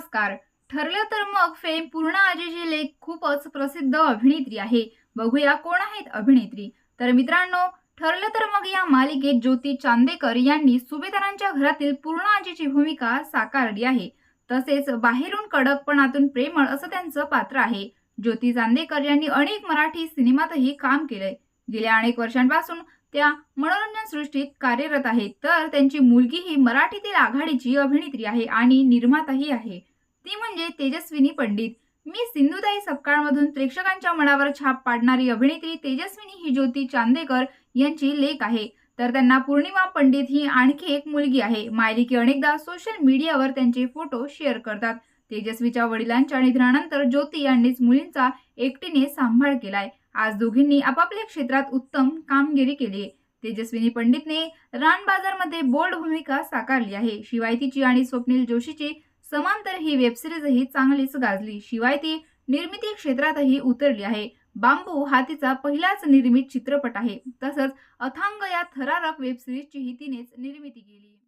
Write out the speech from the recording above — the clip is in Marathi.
नमस्कार. ठरलं तर मग फेम पूर्ण आजीची लेख खूपच प्रसिद्ध अभिनेत्री आहे. बघूया कोण आहेत अभिनेत्री. तर मित्रांनो ठरलं तर मग या मालिकेत ज्योती चांदेकर यांनी सुभेदारांच्या घरातील पूर्ण आजीची भूमिका साकारली आहे. तसेच बाहेरून कडक पण आतून प्रेमळ असं त्यांचं पात्र आहे. ज्योती चांदेकर यांनी अनेक मराठी सिनेमातही काम केलंय. गेल्या अनेक वर्षांपासून त्या मनोरंजन सृष्टीत कार्यरत आहेत. तर त्यांची मुलगी ही मराठीतील आघाडीची अभिनेत्री आहे आणि निर्माताही आहे. ती म्हणजे तेजस्विनी पंडित. मी सिंधुताई सपकाळमधून प्रेक्षकांच्या मनावर छाप पाडणारी अभिनेत्री तेजस्विनी ही ज्योती चांदेकर यांची लेख आहे. तर त्यांना पूर्णिमा पंडित ही आणखी एक मुलगी आहे. मायलिकी अनेकदा सोशल मीडियावर त्यांचे फोटो शेअर करतात. तेजस्वीच्या वडिलांच्या निधनानंतर ज्योती यांनीच मुलींचा एकटीने सांभाळ केलाय. आज दोघींनी आपापल्या क्षेत्रात उत्तम कामगिरी केली आहे तेजस्विनी पंडितने रान बाजारमध्ये बोल्ड भूमिका साकारली आहे. शिवाय तिची आणि स्वप्नील जोशीची समांतर ही वेबसिरीजही चांगलीच गाजली. शिवाय ती निर्मिती क्षेत्रातही उतरली आहे. बांबू हा तिचा पहिलाच निर्मित चित्रपट आहे. तसंच अथांग या थरारक वेबसिरीजचीही तिनेच निर्मिती केली.